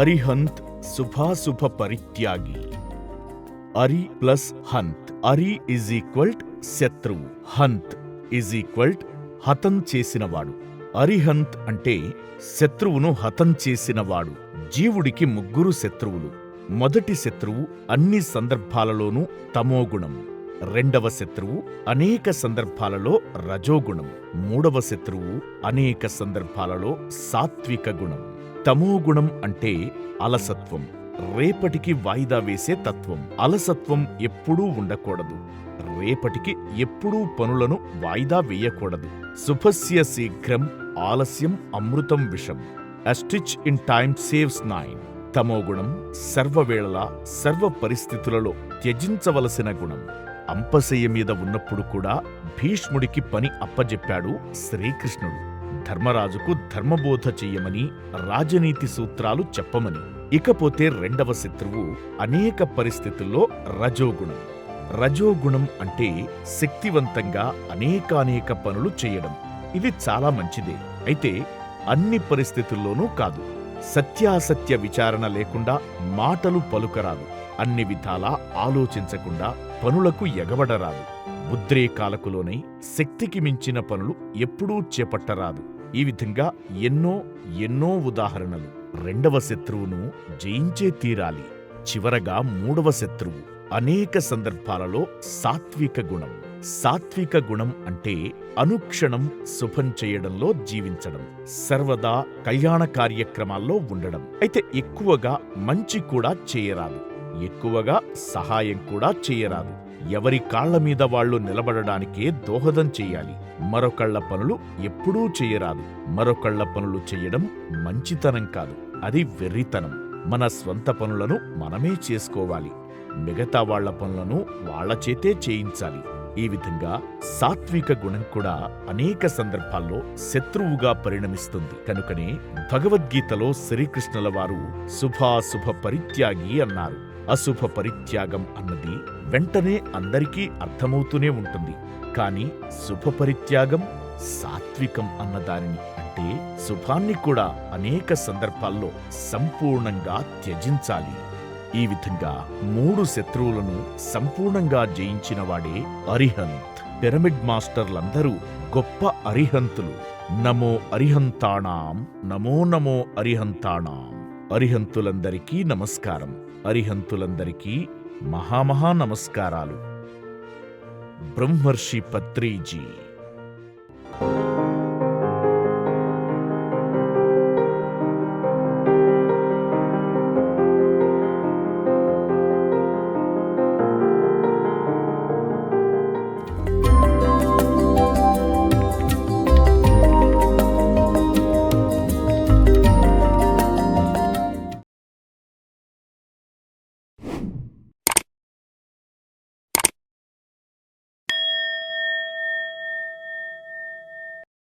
అరిహంత్ శుభాశుభ పరిత్యాగి అరి plus హంత్ Ari is equal to శత్రువు హంత్ is equal to హతం చేసినవాడు అరిహంత్ అంటే శత్రువును హతం చేసినవాడు జీవుడికి ముగ్గురు శత్రువులు మొదటి శత్రువు అన్ని సందర్భాలలోనూ తమోగుణం రెండవ శత్రువు అనేక సందర్భాలలో రజోగుణం మూడవ శత్రువు అనేక సందర్భాలలో సాత్విక గుణం తమోగుణం అంటే అలసత్వం. రేపటికి వాయిదా వేసే తత్వం. అలసత్వం ఎప్పుడూ ఉండకూడదు. రేపటికి ఎప్పుడూ పనులను వాయిదా వేయకూడదు. శుభస్య శీఘ్రం ఆలస్యం అమృతం విషం. A stitch in time saves nine తమోగుణం సర్వవేళలా సర్వ పరిస్థితులలో త్యజించవలసిన గుణం. అంపశయ్య మీద ఉన్నప్పుడు కూడా భీష్ముడికి పని అప్పజెప్పాడు శ్రీకృష్ణుడు. ధర్మరాజుకు ధర్మబోధ చెయ్యమని రాజనీతి సూత్రాలు చెప్పమని. ఇకపోతే రెండవ శత్రువు అనేక పరిస్థితుల్లో రజోగుణం. రజోగుణం అంటే శక్తివంతంగా అనేకానేక పనులు చేయడం. ఇది చాలా మంచిదే. అయితే అన్ని పరిస్థితుల్లోనూ కాదు. సత్యాసత్య విచారణ లేకుండా మాటలు పలుకరాదు. అన్ని విధాలా ఆలోచించకుండా పనులకు ఎగబడరాదు. ఉద్రేకాలకులోనై శక్తికి మించిన పనులు ఎప్పుడూ చేపట్టరాదు. ఈ విధంగా ఎన్నో ఎన్నో ఉదాహరణలు. రెండవ శత్రువును జయించే తీరాలి. చివరగా మూడవ శత్రువు. అనేక సందర్భాలలో సాత్విక గుణం. సాత్విక గుణం అంటే అనుక్షణం శుభం చేయడంలో జీవించడం. సర్వదా కళ్యాణ కార్యక్రమాల్లో ఉండడం. అయితే ఎక్కువగా మంచి కూడా చేయరాదు. ఎక్కువగా సహాయం కూడా చేయరాదు. ఎవరి కాళ్ళ మీద వాళ్ళు నిలబడడానికే దోహదం చెయ్యాలి మరొకళ్ళ పనులు ఎప్పుడూ చేయరాదు. మరొకళ్ళ పనులు చేయడం మంచితనం కాదు. అది వెర్రితనం. మన స్వంత పనులను మనమే చేసుకోవాలి. మిగతా వాళ్ళ పనులను వాళ్ళ చేతే చేయించాలి. ఈ విధంగా సాత్విక గుణం కూడా అనేక సందర్భాల్లో శత్రువుగా పరిణమిస్తుంది. కనుకనే భగవద్గీతలో శ్రీకృష్ణుల వారు శుభాశుభ పరిత్యాగి అన్నారు. అశుభ పరిత్యాగం అన్నది వెంటనే అందరికీ అర్థమవుతూనే ఉంటుంది. కాని శుభ పరిత్యాగం సాత్వికం అన్నదానిని అంటే శుభాన్ని కూడా అనేక సందర్భాల్లో సంపూర్ణంగా త్యజించాలి. ఈ విధంగా మూడు శత్రువులను సంపూర్ణంగా జయించినవాడే అరిహంత్. పిరమిడ్ మాస్టర్లందరూ గొప్ప అరిహంతులు. నమో అరిహంతాణాం నమో నమో అరిహంతాణాం. అరిహంతులందరికీ నమస్కారం. అరిహంతులందరికీ మహామహా నమస్కారాలు బ్రహ్మర్షి పత్రీజీ.